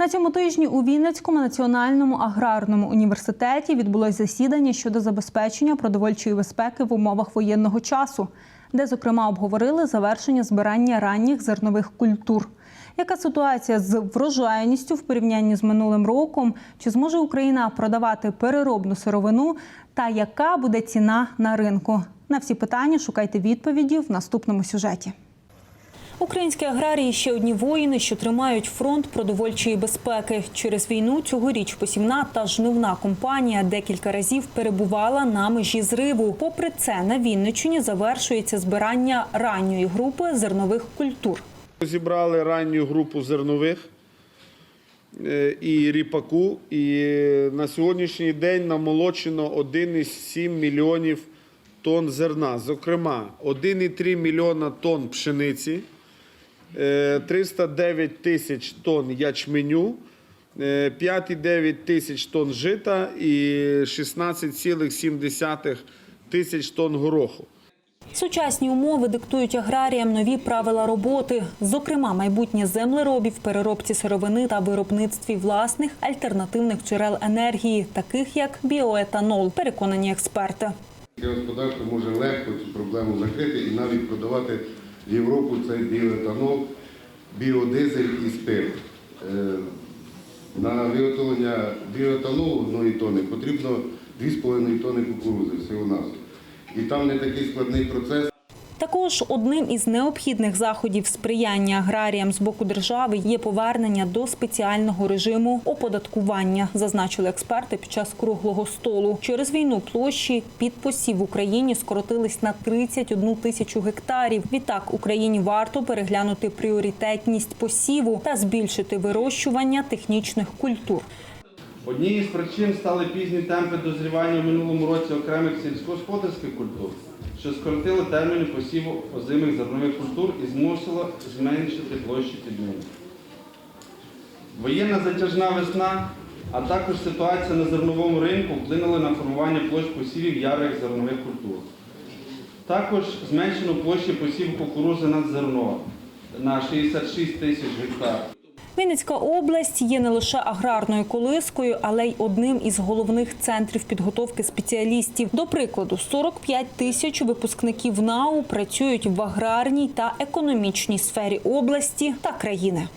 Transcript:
На цьому тижні у Вінницькому національному аграрному університеті відбулось засідання щодо забезпечення продовольчої безпеки в умовах воєнного часу, де, зокрема, обговорили завершення збирання ранніх зернових культур. Яка ситуація з врожайністю в порівнянні з минулим роком? Чи зможе Україна продавати переробну сировину? Та яка буде ціна на ринку? На всі питання шукайте відповіді в наступному сюжеті. Українські аграрії ще одні воїни, що тримають фронт продовольчої безпеки. Через війну цьогоріч посівна та жнивна компанія декілька разів перебувала на межі зриву. Попри це, на Вінниччині завершується збирання ранньої групи зернових культур. Зібрали ранню групу зернових е, і ріпаку. І на сьогоднішній день намолочено 1,7 мільйонів тонн зерна. Зокрема, 1,3 мільйона тонн пшениці, 309 тисяч тонн ячменю, е, 5,9 тисяч тонн жита і 16,7 тисяч тонн гороху. Сучасні умови диктують аграріям нові правила роботи, зокрема, майбутнє землеробів, переробці сировини та виробництві власних альтернативних джерел енергії, таких як біоетанол, переконані експерти. Господарство може легко цю проблему закрити і навіть продавати в Європу це біоетанол, біодизель і спирт. Е, На виготовлення біоетанолу одної тони потрібно 2,5 тони кукурузи всього нас. І там не такий складний процес. Також одним із необхідних заходів сприяння аграріям з боку держави є повернення до спеціального режиму оподаткування, зазначили експерти під час круглого столу. Через війну площі під посів в Україні скоротились на 31 тисячу гектарів. Відтак Україні варто переглянути пріоритетність посіву та збільшити вирощування технічних культур. Однією з причин стали пізні темпи дозрівання в минулому році окремих сільськогосподарських культур, що скоротили терміни посіву озимих зернових культур і змусило зменшити площі підміни. Воєнна затяжна весна, а також ситуація на зерновому ринку вплинули на формування площ посівів ярих зернових культур. Також зменшено площі посіву кукурузи на зерно на 66 тисяч гектар. Вінницька область є не лише аграрною колискою, але й одним із головних центрів підготовки спеціалістів. До прикладу, 45 тисяч випускників НАУ працюють в аграрній та економічній сфері області та країни.